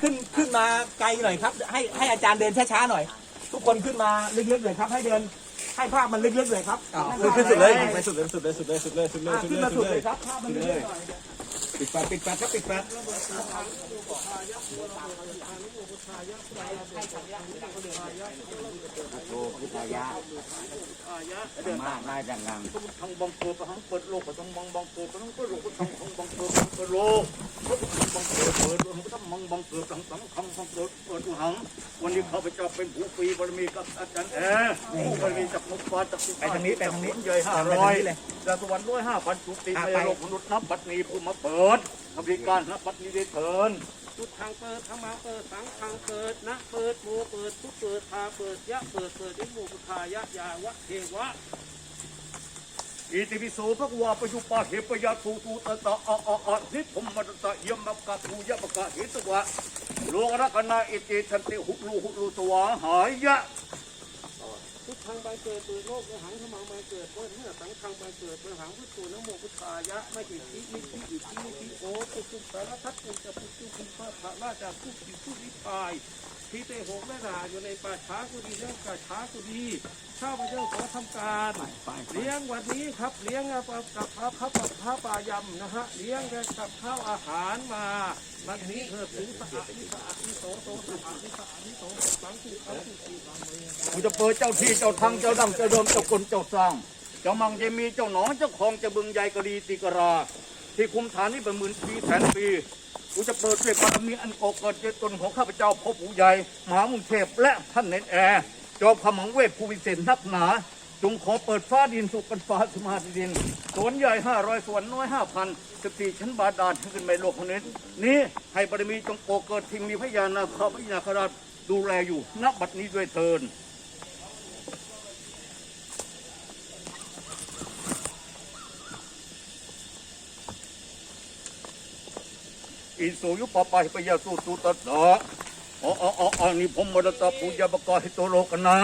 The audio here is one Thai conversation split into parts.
ขึ้นขึ้นมาไกลหน่อยครับ ให้ให้อาจารย์เดินช้าๆหน่อย ทุกคนขึ้นมาลึกๆเลยครับ ให้เดินให้ภาพมันลึกๆเลยครับขึ้นสุดเลยไปสุดเลยสุดเลยสุดเลยสุดเลยสุดเลยอะสุดขึ้นเลยมาสุสุดดเลเลยยครับภาพมันลึกๆหน่อย ปิดแปดปิดแปดครับปิดแปด โลกุตายะมาได้จังงังทางบังเกิดทางเปิดโลกทางบังบังเกิดทางเปิดโลกทางทางบังเกิดทางเปิดโลกบังเกิดเปิดโล่ทางบังบังเกิดทางทางทางบังเกิดเปิดหังวันนี้ข้าพเจ้าเป็นผู้ฟรีบารมีกับอาจารย์แอร์ผู้บารมีจากมุกฟ้าจากสุไปทางนี้ไปทางนี้ใหญ่ห้าร้อยจากสวรรค์ร้อยห้าพันจุติในโลกมนุษย์นับบัดนี้ผู้มาเปิดทำพิการนับบัดนี้ได้เถิน พุทธังเปิดธรรมังเปิดสังฆังเปิดนะเปิดโมเปิดทุกเปิดพาเปิดยะเปิดเปิดนิโมพุทธายะยาวะเทวะอิติปิโสภควาปยุปาเหปยาตูตูตตะอะอะอะนิพพมตะยมกะทูยะมกะเหตวะโลกรักนาอิติทันติหุลูหุลูตวาหายะ พุทธังบางเกิดตัวโลกหังธรรมังบังเกิดเพราะเมื่อสังฆังบางเกิดเป็นหังพุทโธนโมพุทธายะไม่หิทิมิทิอิทิมิทิโอปุจุสารทัตตุจะปุจุปิพะภะราชาผู้ผิผู้ริพาย ที่เตหกแม่นาอยู่ในป่าช้ากุดีเรื่องป่าช้ากุดีข้าพเจ้าขอทำการเลี้ยงวันนี้ครับเลี้ยงกับกับพระพระพระป่ายำนะฮะเลี้ยงกับข้าวอาหารมาวันนี้เถิดถึงสะอาดนิสะอาดนิโสโสสะอาดนิสะอาดนิโสสังสุขังสุขีสังเมกูจะเปิดเจ้าที่เจ้าทางเจ้าดังเจ้าเดิมเจ้ากลเจ้าสร้างเจ้ามังจะมีเจ้าหนอนเจ้าของเจ้าบึงใหญ่กะดีติกราที่คุมฐานนี่เป็นหมื่นปีแสนปี กูจะเปิดด้วยบารมีอันโกเกิดเจตนของข้าพเจ้าพ่อปู่ใหญ่มหามุงเทพและท่านเนนแอร์จอมขมังเวทผู้วิเศษนักหนา จงขอเปิดฟ้าดินสุกันฟ้าสมาดินสวนใหญ่ห้าร้อยสวนน้อยห้าพันสิบสี่ชั้นบาดาลขึ้นไปโลกนนี้นี้ให้บารมีจงโกเกิดทิ้งมีพญานาคาพญานาคราชดูแลอยู่ณบัดนี้ด้วยเทิน อิสุยุปปะหิปยาสุตุตตะอ๋ออ๋ออ๋ออ๋อนี่ผมมรตะปุญญปกาหิโตโลกนะ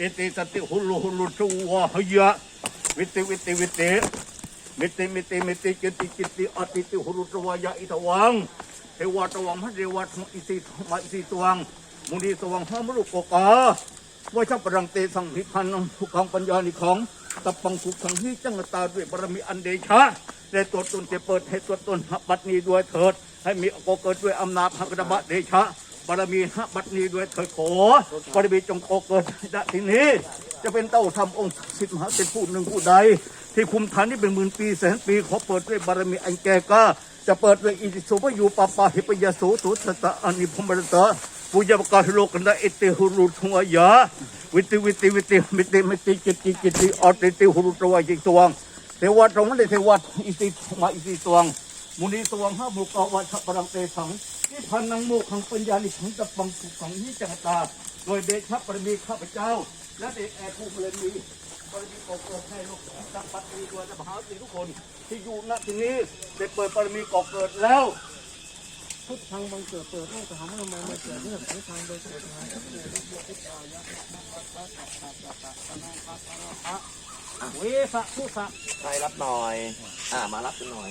อิติสติหุลุหุลุสุวะหยะวิติวิติวิติมิติมิติมิติจิติจิติอติติหุลุสวายะอิตวังเทวตวังพระเทวะอิสิมาอิสิตวังมุนีสวังพระมรุกโกกาว่าชัปรังเตสังหิพันธ์ทุกขังปัญญานิของตับปังสุขังที่จังตาด้วยบารมีอันเดชะได้ตัวตนจะเปิดให้ตัวตนหับัดนี้ด้วยเถิด ให้มีโกเกิดด้วยอำนาจหักระบะเดชะบารมีหับัดนี้ด้วยเถิดขอบารมีจงโกเกิดณที่นี้ จะเป็นเต้าทำองค์สิทธิมหาเป็นผู้หนึ่งผู้ใด ที่คุมฐานนี้เป็นหมื่นปีแสนปีขอเปิดด้วยบารมีอันแก่กล้าจะเปิดด้วยอิติสุปยูปปาหิปยาสูตุสตะอานิพมรตะปุญญปกาหิโลกันดาอิติหุรุทุงยาวิติวิติวิติมิติมิติจิตติจิตติอติติหุรุตวาจิตตวังเทวะตรงนั้นเลยเทวะอิติมาอิติตวัง มุนีสวงห้ามุกอวัชปรังเตสังที่พันนังโมขังปัญญาลิขังตะปังสุขังนิจังตา โดยเดชะปรมีข้าพเจ้า และเดชแอร์ผู้เปรมีปรมีกอกเกิดให้ลูกสังปัตมีด้วยจะมหาสีทุกคนที่อยู่ณที่นี้ได้เปิดปรมีกอกเกิดแล้วพุทธังบังเกิดเปิดโลกหังธรรมังบังเกิดเมื่อสังฆังบังเกิดหังพุทโธนะโมพุทธายะเวสะผู้สะใครรับหน่อย อ่ามารับกันหน่อย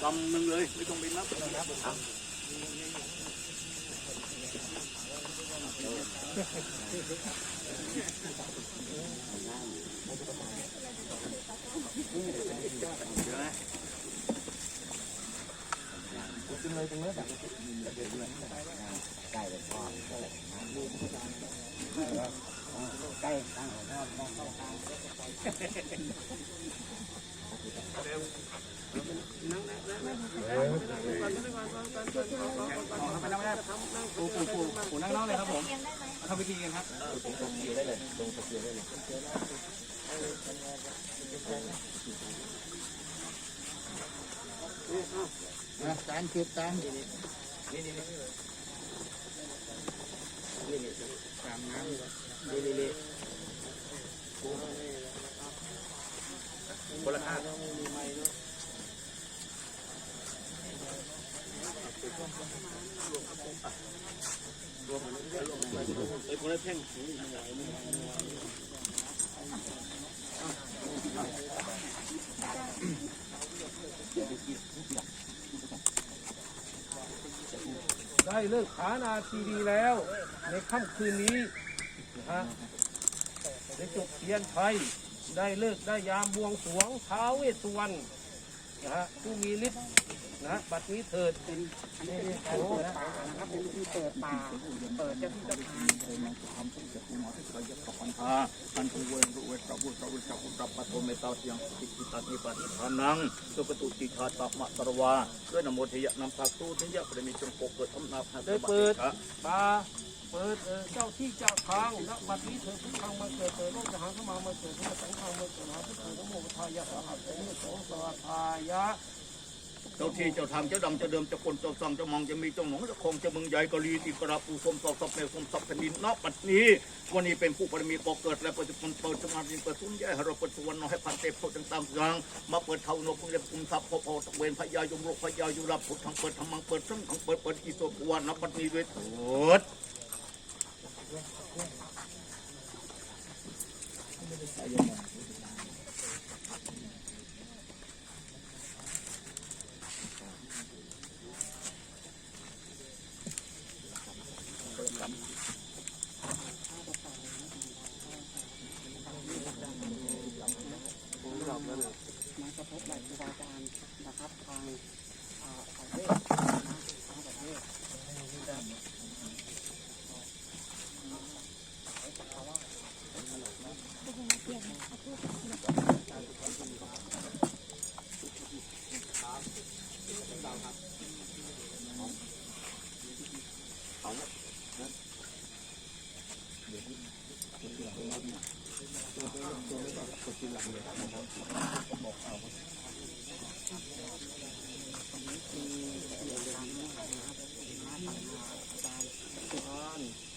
Cầm nâng lưới, mấy con bên nắp. Cây, cây, cây, cây, cây, cây, cây, ทำพิธีกันครับได้เลยลงตะเกียบได้เลยจานเก็บจานเละๆคนละข้าง ได้เลิกขานาทีดีแล้ว ในค่ำคืนนี้นะฮะได้จบเทียนไทยได้เลิกได้ยามบวงสรวงท้าวเวสสุวรรณนะฮะผู้มีฤทธิ์ นะบัดนี้เถิดเป็นอันี่โอ้นเปิดป่านะครับเป็นที่เปิดป่าเปิดเจ้าที่เจ้าทางอ่าอันทุเวรุเวตบุตรวิชาบุตรปัตโตเมตตาเสียงสิกิตันิปฏิทานังสุกตุติชาตัมมะตรวาด้วยนโมทยะนำสักตูทยะปริมิจงปกเกิดอำนาจได้เปิดป่าเปิดเจ้าที่เจ้าทางและบัดนี้เถิดทุกทางมาเกิดเถิดโลกจะหาเข้ามามาเกิดทุกสังฆารมาเกิดหาพุกทธะโมดทายะสหัสเตมิโสสวัทายะ เจ้าที่เจ้าทางเจ้าดำเจ้าเดิมเจ้าคนเจ้าสังเจ้ามองจะมีเจ้าหนองเจ้าคงเจ้าเมึงใหญ่กะลีที่กระปูสมสอบสับเมสมสับแผ่นดินนอกปัดนี้ วันนี้เป็นผู้ปรมีก่อเกิดและปัจจุบันเปิดสมาธิเปิดสุญญาให้เราเปิดสุวรรณให้พันเตพต่างๆอย่างมาเปิดเท่านกเล็บกุมทรัพย์พอพอตะเวนพญายมโลกพญายุรับพุทธังเปิดธรรมังเปิดสังฆังเปิดเปิดอิโสกวานับปัดนี้ด้วยเถิดมากระทบแบบครูบาอาจารย์นะครับทางอ่าสายเวทนะทางสายเวท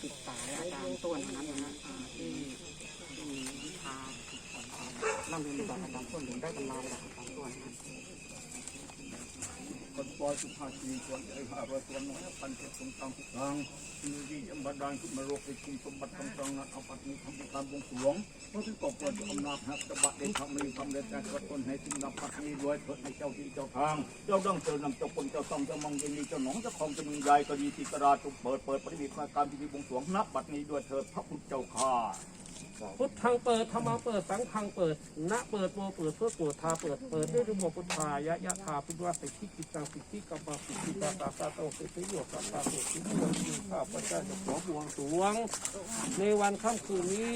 ติดสายอาจารย์ต้วนั้นนะฮะอ่ที่มีวิชาล่ำเรียนจากอาจารต้นถึงได้กำรหลัการต้นนะคน ปอยสุภาชีส่วนใหญ่หาว่าตัวน้อยพันเจ็ดสงครามทุกครั้งมีดียมบาดาลขึ้นมาโรคไปคุมสมบัติต่างนั้นเอาปัดนี้ทำการบวงสรวงเพราะที่ตกเกิดอำนาจหักตบัดเด็กทำมีความเด็ดแต่กระต้นให้สิ่งนับปัดนี้รวยเถิดในเจ้าที่เจ้าทาง เจ้าดังเจอนำเจ้าคนเจ้าต้องเจ้ามองยังมีเจ้าหนองเจ้าของจะมึงใหญ่ก็ดีที่กระดาษจุกเปิดเปิดปฏิบัติการพิธีบวงสรวงนับปัดนี้ด้วยเถิดพระพุทธเจ้าข้า พุทธังเปิดธรรมเปิดสังฆังเปิดนะเปิดโมเปิดเพื่อตรวจทาเปิดเปิดด้วยระบบพุทธายะยะทาพุทธวสิทธิกิจตังสิทธิกัมปสิทธิตาตาตาโตสิทธิโยตัสสะสิทธิโยติข้าพเจ้าจะขอบวงสรวง ในวันค่ำคืนนี้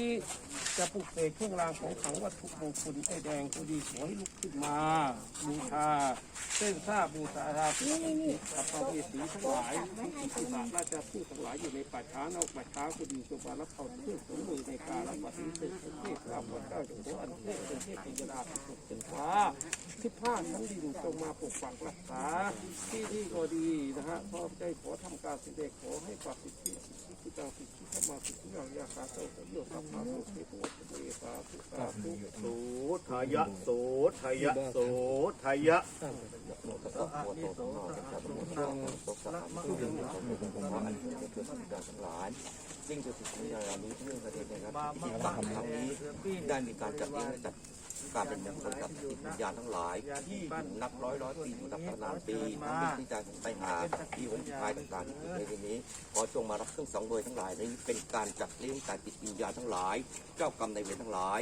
จะปลุกเสกเครื่องรางของขลังวัตถุมงคลไอแดงตัวดีขอให้ลุกขึ้นมาบูชาเส้นทราบบูชาราพีกับพระเวสสีทั้งหลายที่ศิษย์ราชผู้ทั้งหลายอยู่ในป่าช้านอกป่าช้าก็ดีจงมารับเขาเพื่อสมบูรณ์ในการรับบัตรนี้เป็นเทพข้าพเจ้าจะขออันเทพเป็นเทพเป็นยดาเป็นสุขเป็นฟ้าทิพห้าชั้นดินจงมาปกปักรักษา ที่ที่ก็ดีนะฮะพ่อใจขอทำการเสด็จขอให้ปรับสิทธิสิทธิที่ตาสิทธิเข้ามาสิทธิอย่างยาคาเจ้าเรื่องพระพาสุเทพโอเทสาธุสาธุโสทายะโสทายะโสทายะสิ่งศักดิ์สิ ทธิ์ของเรานี้เรื่องประเทศนะครับที่ต่างครั้งนี้ได้มีการจัดเลี้ยงจัดการเป็นมงคลกับจิตวิญญาณทั้งหลายที่นับร้อยร้อยปีนับพันล้านปีทั้งเป็นที่จะไปหาที่หงส์พายต่างๆที่เกิดในที่นี้ขอจงมารับเครื่องสังเวยทั้งหลายนี้เป็นการจัดเลี้ยงการจิตวิญญาณทั้งหลาย เจ้ากรรมในายเวรทั้งหลาย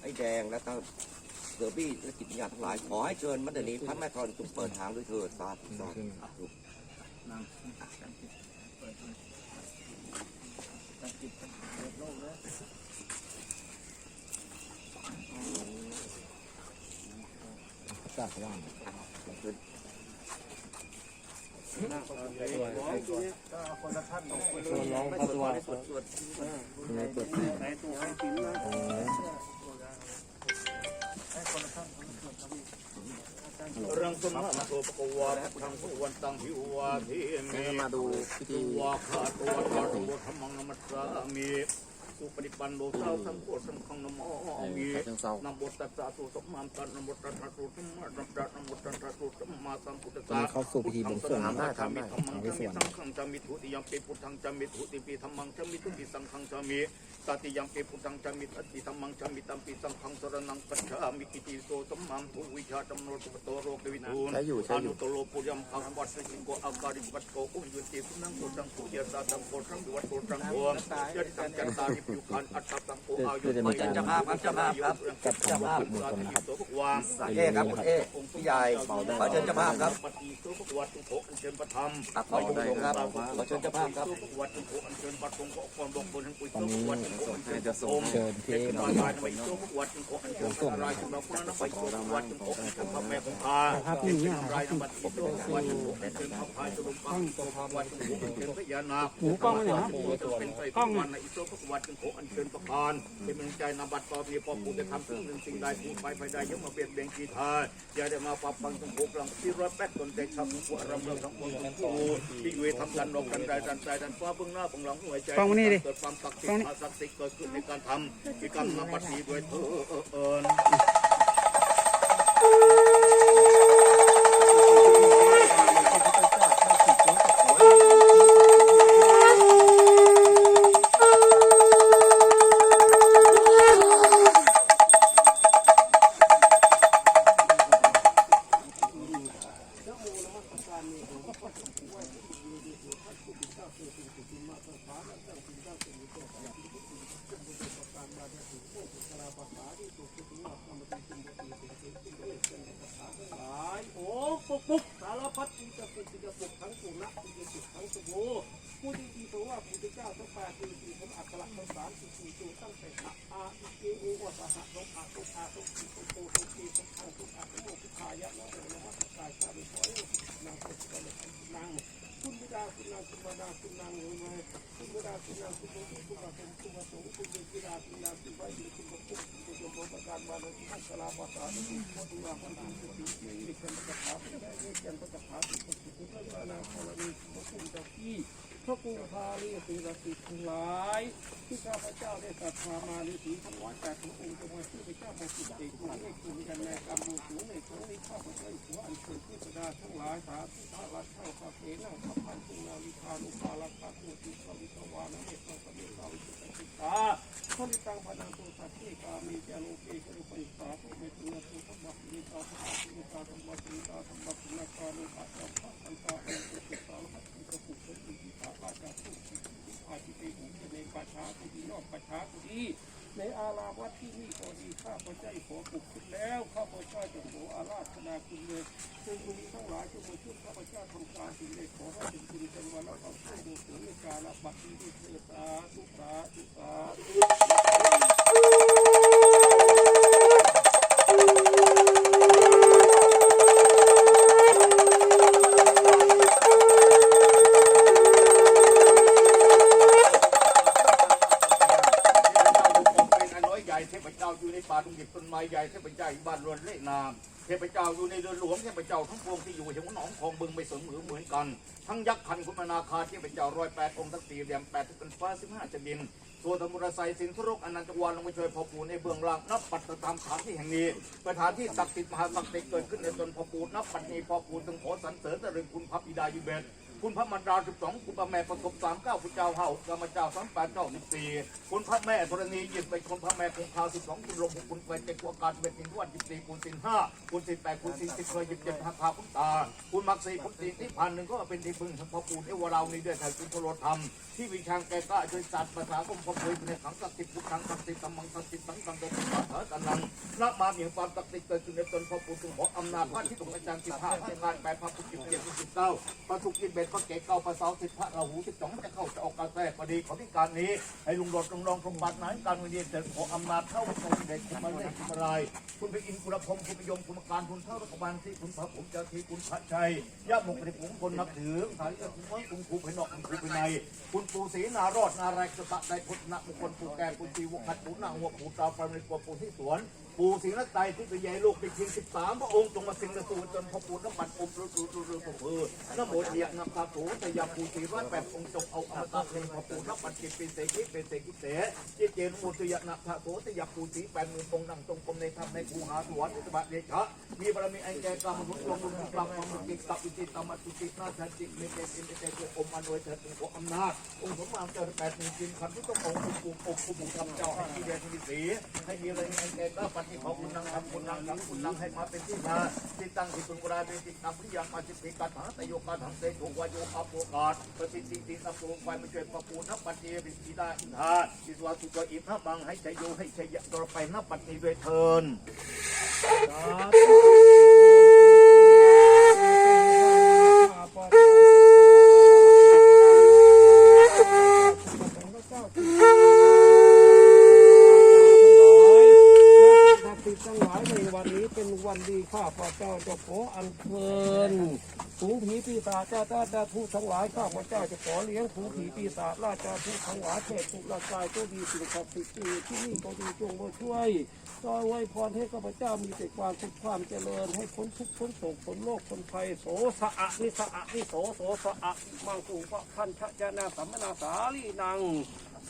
ไอ้แดงและก็เดอร์บี้และจิตวิญญาณทั้งหลายขอให้เชิญมัดเดนี้พระแม่ธรจงเปิดทางด้วยเถิดสาธุสาธุ คนละท่านน้องพระตัวตัวในตัวในตัวให้กินนะให้คนละท่านคนละส่วนครับพี่ รังสมะโตปะกวาทางสุวรรณตังหิวาทิเมมาดูพิธีวาคาตัวตาตัวธรรมังนมัสสามิ สุปฏิปันโนสาสังโฆสังฆนโมมีนโมตัสสะสุสัมมาตันนโมตัสสะสุสัมมาตัสสะนโมตัสสะสุสัมมาสัมพุทธัสสะเข้าสู่พิธีบวงสรวงธรรมังจามิได้ธรรมังจามิสังฆังจามิทุติยัมปีพุทธังจามิทุติปีธรรมังจามิทุติสังฆังจามิตติยัมปีพุทธังจามิตติธรรมังจามิตัมปีสังฆังสรนังกัจฉามิอิติโสสัมมังทุวิชาตัมโนตุปโตโรกวิทูนใช้อนุตโลปุยมพังวัดสิงโกอาการิวัตโกอุยุติพุนังโกตังโกยสาตังโกสังวิวัตโกตังโกยติตังจันตาริคือจะมีการจ้าภาพครับจ้าภาพครับจัดทำวังคลนะครับวางเอ๊ครับคุณเอ๊พี่ใหญ่ขอเชิญจ้าภาพครับปฏิโสภวัตถุโขอันเชิญประธรรมตักขอบุญสงฆ์ครับขอเชิญเจ้าภาพครับวัดจุโขอันเชิญบัตรทงขอความบอกบุญทั้งปุยโสวัดจุโขอันเชิญจะส่งเชิญที่เป็นน้น้ออยงลายไปโสวัดจุโขอันเชิญพระรายจุฬาภรณไปโสวัดจุโขอันเชิญพระแม่คงคาเป็นรายนบัตรโสวัดจุโขอันเชิญพระพายจุลปังวัดจุโขอันเชิญพระยานาคหมูกล้องเลยนะเป็นไปกล้องวันในอิโสวัดจุโขอันเชิญพระพานเป็นกำลังใจนบัตรต่อมีพอผู้จะทำสิ่งหนึ่งสิ่งใดผู้ไปไปได้ยังมาเปลี่ยนเบงกีทาอย่าได้มาปับปังทั้งพวกหลังที่รถแป๊ดตนใจทำหัวรำเริงทั้งหมดทั้งคู่ที่เวทำกันดอกกันใจดันใจดันฟ้าเบื้องหน้าเบื้องหลังหัวใจกล้องมานี่ดิเกิดความศักดิ์สิทธิ์ศักดิ์สิทธิ์เกิดขึ้นในการทำกิจกรรมนบัตรนี้ด้วยเถิด ปุกปุกสารพัดที่จะปุกที่จะปุกทั้งสุนัขที่จะปุกทั้งสบู่ผู้ที่ที่ตัวว่าผู้ที่เจ้าทั้งแปดที่ที่ผมอักขระทั้งสามสี่สี่ตัวตั้งแต่อะอาอิเกอุวะสหะลงอาตุอาตุที่ตุโตตุทีตุขังตุอาตุโมตุขายะนะเดนะมัสกายชาบิขอยนางโคตรเลยนาง คุณบิดาคุณนางคุณบดาคุณนางเลยมาคุณบิดาคุณนางคุณบุตรคุณบาคุณคุณบาสงคุณบิดาคุณนางคุณบาอยู่คุณบาคุณคุณยมประการมาเลยที่อัสลาภาษาที่คุณตุลาพันธ์ที่ที่มีคนประกาศได้เรียกกันประกาศที่คุณคุณพระนางธรณีพระคุณเจ้าที่ พระกูพาลีสีรสิทธิ์ทั้งหลาย ที่ข้าพเจ้าได้ศรัทธามาในสีทั้งร้อยแปดขององค์จงมาชื่อพระเจ้ามาสุดเอกมาให้คุณกันในกรรมบูสูงในครั้งนี้ข้าพเจ้าขออัญเชิญเทพดาทั้งหลายสาธุพระราชาพระเสนาพระพันธุนาวิธานุภาลักษณ์ตุติสวิทวานะเมตตาสมิทาวิสุทธิตาพลิตังพนังตุสัตถิกามีจานุเกสรุปิสาธุเมตุนะตุสัมบัติตาสัมบัติตาสัมบัติตาสัมบัตินาคานุปัสสะพะสันตาอุตุติสารพัดตุกปุกตุติตาอาจาตุติอา จิเตหุในประชาตุตินอกประชาตุติในอาราวัดที่นี่ก็ดีข้าพเจ้าขอปลุกขึ้นแล้วข้าพเจ้าจะขออาราธนาคุณเลยซึ่งคุณทั้งหลายจงมาช่วยข้าพเจ้าทำการสิ่งใดขอให้ถึงคุณจนวันละเอามช่วยดูถึงในการละบัดนี้เถิดสาธุ บึงไม่เสมอเหมือนกัน ทั้งยักษ์คันคุณมนาคาเทพเจ้าร้อยแปดองค์ทั้งสี่เหลี่ยมแปดทุกเป็นฟ้าสิบห้าจะดินส่วนธรรมุรไซสินทุรกอนันตวันลงมาช่วยพ่อปู่ในเบื้องล่างนับปัตตธรรมฐานที่แห่งนี้ประธานที่ศักดิ์สิทธิ์มหาศักดิ์สิทธิ์เกิดขึ้นในตนพ่อปู่นับปัตนีพ่อปู่จึงขอสรรเสริญตรึงคุณพระบิดายุเบศ คุณพระมารดาสิบสองคุณพระแม่ประสบสามเก้าคุณเจ้าเฮากรรมเจ้าสามแปดเก้าสิบสี่คุณพระแม่ธรณีหยิบเป็นคุณพระแม่คงคาสิบสองคุณลงคุณไปเจ็ดคุณการเป็นสินวันสิบสี่คุณสินห้าคุณสิบแปดคุณสี่สิบเคยหยิบเจ็ดหักพาคุณตา คุณมักสี่คุณสี่ที่พันหนึ่งก็เป็นที่พึงทั้งพ่อปู่เอวเรานี่ด้วยไทยคุณโรธรรม ที่วิชางแกก็ช่วยจัดภาษาคมพมเคยในขังศักดิ์สิทธิ์พุทธังศักดิ์สิทธิ์ตัมมังศักดิ์สิทธิ์สังฆังตัวสาธาตันังนับมามีความศักดิ์สิทธิ์เกิดขึ้นในตนพ่อปู่จึงขออำนาจพระที่ตรงอาจารย์สิบห้าพระงานแปดพระพุทธเจ็ดสิบเก้าพระสุกิจเบ็ดพระเกศเก้าพระเสาสิบพระราหูสิบสองจะเข้าจะออกกระแสพอดีขอที่การนี้ ให้ลุงโดดลงรองสมบัติไหนการเงินเดินขออำนาจเข้าทรงเด็กคุณมาเล่คุณมาลายคุณไปอินคุณพงคุณไปยมคุณการคุณเท่ารัฐบาลที่คุณพระผมเจ้าทีคุณพระชัยยะมุกในผมคนนับถือสายคุณว่าคุณครูภายนอกคุณครูภายในคุณปู่ศรีนารอดนาแรกสตะได้พุทธนะมงคลปู่แก่คุณจีวขัดปู่นาหัวปู่ตาฟันในกวปู่ที่สวน ปู่ศรีรัตน์ไตที่เป็นใหญ่ลูกเป็นเพียงสิบสามพระองค์จงมาสิงกระตูจนพระปู่น้ำมันอมรุรุรุรุรุเออน้ำโมเดียนำคาถูตยาปูศรีร้อยแปดองค์จงเอาอมตะเพลงพระปู่น้ำมันจิตเป็นเสกิเป็นเสกิเสเจเจนมุตยานาคาโถตยาปูศรีแปดหมื่นองค์นั่งตรงกรมในธรรมในภูหาสวนอุตบะเดชะมีบารมีอันแก่กรรมมุตลงมุตกรรมมุติตับอิติตามัตุตินาทันติเมเตติเมเตติอมอนุเถิดองค์อำนาจองค์สมมาเจริญแปดหมื่นจริงขันทุกองค์องค์ปู่องค์ปู่ทำเจ้าให้มีเดชมีสีให้มีอะไรอันแก่กรรมปฏิภาคุณนังทำคุณนังทั้งคุณนังให้มาเป็นที่มาติตั้งที่คุณกราเวติตั้งที่ยังมาจิตติกัตถาตโยกัตถังเตโกวายโยอัปโปกาศปฏิสิติสัพโพไฟมาช่วยประปูนับปัจเจปิสีดาอินทาอิสวาสุกอิทธบังให้ชัยโยให้ชัยยะต่อไปนับปัจเจด้วยเทิน ศักดิ์สิทธิ์ทั้งหลายใน วันนี้เป็นวันดีข้าพระเจ้าจะขออัญเชิญฝูงผีปีศาจเจ้าตาตาผู้ทั้งหลายข้าพระเจ้าจะขอเลี้ยงฝูงผีปีศาจราชาผู้ทั้งหลายเทพผู้ราชายตัวดีสิ่งศักดิ์สิทธิ์ที่อยู่ที่นี่ก็ดีจงมาช่วยจอยไว้พรให้ข้าพเจ้ามีแต่ความสุขความเจริญ ให้พ้นทุกข์พ้นโศกพ้นโลกพ้นภัยโสสะอะนิสะอะนิโสโสสะอะมังคุปะพันชะจานาสัมมนาสาลีนัง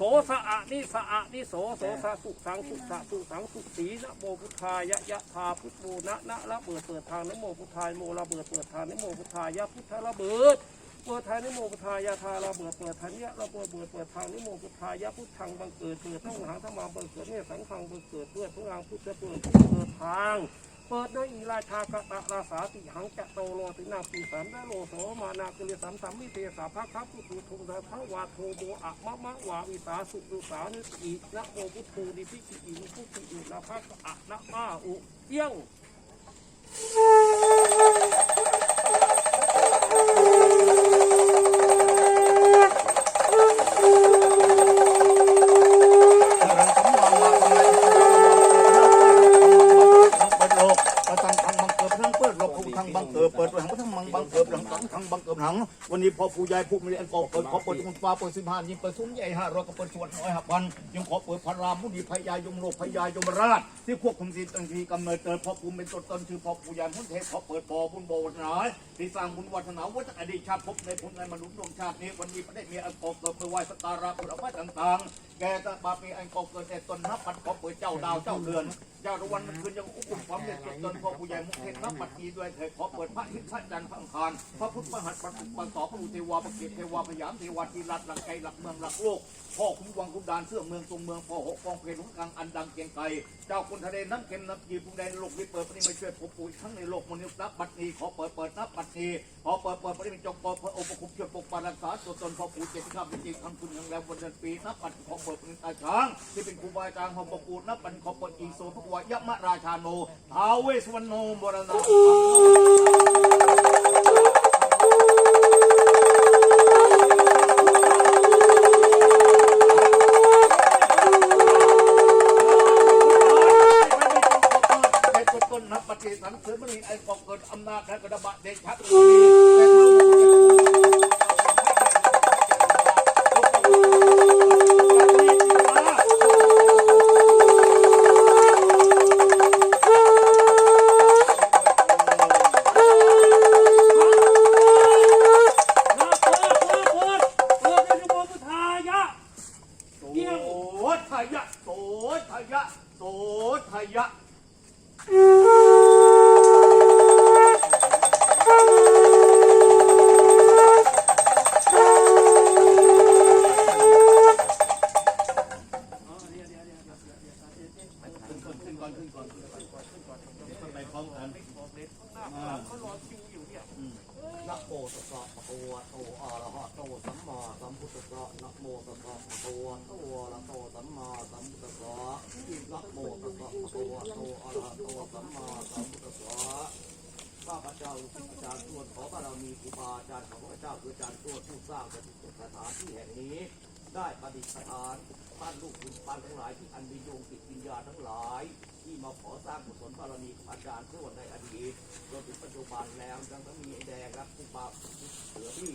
โสสะอะนิสะอะนิโสโสสะสุสังสุสะสุสังสุสีนะโมพุทธายะยะธาพุทโธนะนะละเบิดเปิดทางนะโมพุทธายโมระเบิดเปิดทางนะโมพุทธายะพุทธระเบิดเปิดทางนะโมพุทธายะธาระเบิดเปิดทางเนี่ยระเบิดเปิดเปิดทางนะโมพุทธายะพุทธังบังเกิดเกิดทั้งหลังทั้งมาบังเกิดเนี่ยสังฆังบังเกิดด้วยพระรางพุทธเปิดเปิดทาง เปิดด้วยอีราชากะตะราสาติหังจะโตโลตินาปีสัมได้โลโสมานาคุเรสัมสัมมิเทสาภคับพุทธุทุงสาภาวาโทโบอะมะมะวาวิสาสุตุสานิอินะโมพุทโธดิพิกิอินุพุกิอินะภะกะอะนะมาอุเอี้ยง บังทังบังเกิดหัง วันนี้พอผู้ใหญ่ผู้มีอันกอเปิดขอเปิดคุณฟ้าเปิดสิบห้ายิงเปิดซุ้มใหญ่ห้าร้อยก็เปิดสวดน้อยหักพันยังขอเปิดพระรามผู้ดีพญายมโลกพญายมราช ที่ควบคุมสิทธิ์ตังทีกำเนิดเกิดพอภูมิเป็นต้นตนคือพอผู้ใหญ่พุทธเทพขอเปิดบ่อบุญโบสถ์ที่สร้างบุญวัฒนาวัฒนอดีตชาติพบในพุทธในมนุษย์ดวงชาตินี้วันนี้ประเทศมีอันกอเกิดไปไหว้สกการะพุทธวัฒน์ต่างๆ แกตะบาปีอันกอเกิดแต่ตนนับปัดขอเปิดเจ้าดาวเจ้าเดือนเจ้าตะวันมันคืนยังอุกุมความเด็ดจนพอผู้ใหญ่มุขเทศนับปัดกีด้วยเถิดขอเปิดพระหิทธจันทร์พระอังคารพระพุทธพระหัตถ์พระปันสอพระอุเทวาปะเกศเทวาพยามเทวาทีรัตหลักไกลหลักเมืองหลักโลกพ่อคุ้มวังคุ้มดานเสื้อเมืองทรงเมืองพ่อหกกองเพลหุนกลางอันดังเกียงไกรเจ้าคนทะเลน้ำเค็มน้ำจีพุ่งแดนโลกนี้เปิดปฏิมาช่วยผมปุ๋ยทั้งในโลกมนุษย์นับบัดนี้ขอเปิดเปิดนับบัดนี้ขอเปิดเปิดปฏิมาจงปอพระองค์ประคุมช่วยปกปักรักษาตัวตนพ่อปู่เจ็ดข้ามจริงทำคุณอย่างแล้ววันเดือนปีนับบัดขอปิดเป็นตาช้างที่เป็นครูบาอาจารย์ของพ่อปู่นับบัดขอเปิดอีโซพระวายมะราชาโนท้าวเวสวรรณโนบรณะนต้นต้นนับปฏิสันเสริมมีไอ้กองเกิดอำนาจและกระบะเดชะ นะโมตัสสะภะคะวะโตอะระหะโตสัมมาสัมพุทธัสสะนะโมตัสสะภะคะวะโตอะระหะโตสัมมาสัมพุทธัสสะนะโมตัสสะภะคะวะโตอะระหะโตสัมมาสัมพุทธัสสะข้าพเจ้าลูกศิษย์อาจารย์ตรวจขอบารมีครูบาอาจารย์ของพระเจ้าคืออาจารย์ตรวจผู้สร้างสถิตสถานที่แห่งนี้ ได้ประดิษฐานบ้านลูกคุณปานทั้งหลายที่อันมีโยงติดวิญญาณทั้งหลาย ที่มาขอสร้างกุศลบารมีของอาจารย์ส่วนในอดีตจนถึงปัจจุบันแล้วยังต้องมีไอ้แดงครับผู้ปราบเสือพี่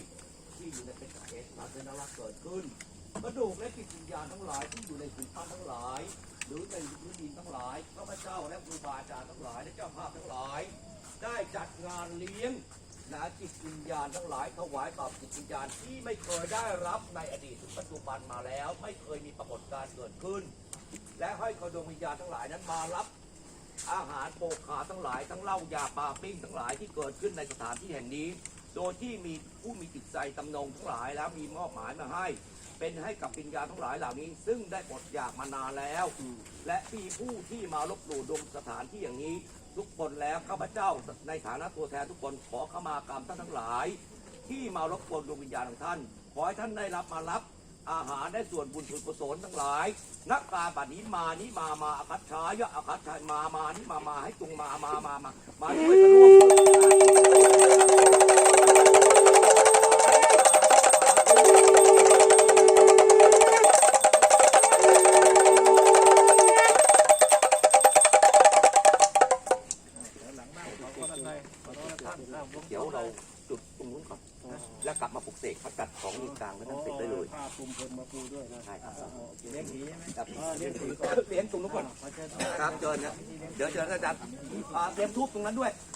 ที่อยู่ในเป็นเหตุการณ์เป็นนรักเกิดขึ้นมาดูกและจิตวิญญาณทั้งหลายที่อยู่ในสุนทรทั้งหลาย หรือในพื้นดินทั้งหลายข้าพเจ้าและครูบาอาจารย์ทั้งหลายและเจ้าภาพทั้งหลาย ได้จัดงานเลี้ยงนะจิตวิญญาณทั้งหลายถวายต่อจิตวิญญาณที่ไม่เคยได้รับในอดีตถึงปัจจุบันมาแล้ว ไม่เคยมีปรากฏการณ์เกิดขึ้น และให้ขอดวงวิญญาณทั้งหลายนั้นมารับ อาหารโปกขาทั้งหลายทั้งเหล้ายาปลาปิ้งทั้งหลายที่เกิดขึ้นในสถานที่แห่งนี้ โดยที่มีผู้มีจิตใจตำนงทั้งหลายแล้วมีมอบหมายมาให้ เป็นให้กับวิญญาณทั้งหลายเหล่านี้ ซึ่งได้อดอยากมานานแล้วและมีผู้ที่มาลบหลู่ดวงสถานที่อย่างนี้ ทุกคนแล้วข้าพเจ้าในฐานะตัวแทนทุกคนขอขมากรรมท่านทั้งหลาย ที่มารบกวนดวงวิญญาณของท่านขอให้ท่านได้รับมารับ อาหารได้ส่วนบุญส่วนกุศลทั้งหลายนักกาบัดนี้มานี้มามาอาคัตชายะอาคัตชายมามานี้มามาให้จงมามามามามาช่วยกันร่วมเดี๋ยวเราจุดตรงนู้นก่อน แล้วกลับมาปลุกเสกพัดจัดของมีกลางแล้วนเสร็จได้เลยผ้าคลุมเพลินมาปูด้วยนะใช่ครับเลี้ยงผีใช่ไหมครับเลี้ยงผีก่อนเลี้ยงตรงนู้นก่อนครับเชิญนะเดี๋ยวเชิญอาจารย์อ่าเตรียมทูบตรงนั้นด้วย